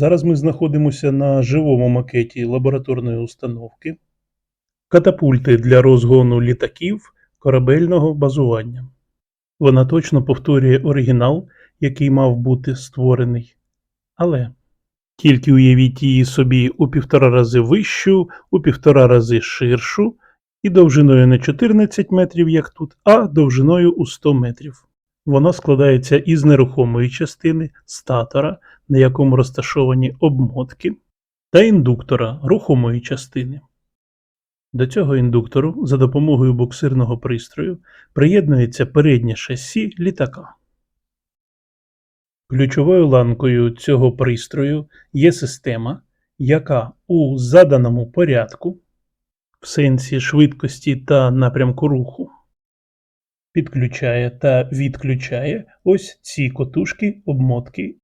Зараз ми знаходимося на живому макеті лабораторної установки катапульти для розгону літаків корабельного базування. Вона точно повторює оригінал, який мав бути створений. Але тільки уявіть її собі у півтора рази вищу, у півтора рази ширшу і довжиною не 14 метрів, як тут, а довжиною у 100 метрів. Вона складається із нерухомої частини статора, на якому розташовані обмотки, та індуктора рухомої частини. До цього індуктору за допомогою буксирного пристрою приєднується переднє шасі літака. Ключовою ланкою цього пристрою є система, яка у заданому порядку, в сенсі швидкості та напрямку руху, підключає та відключає ось ці котушки обмотки.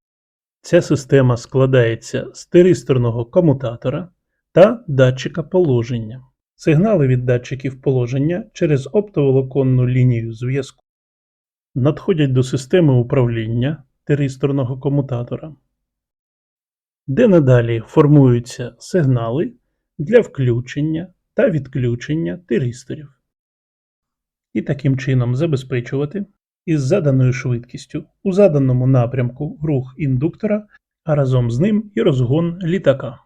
Ця система складається з тиристорного комутатора та датчика положення. Сигнали від датчиків положення через оптоволоконну лінію зв'язку надходять до системи управління тиристорного комутатора, де надалі формуються сигнали для включення та відключення тиристорів. І таким чином забезпечувати із заданою швидкістю у заданому напрямку рух індуктора, а разом з ним і розгон літака.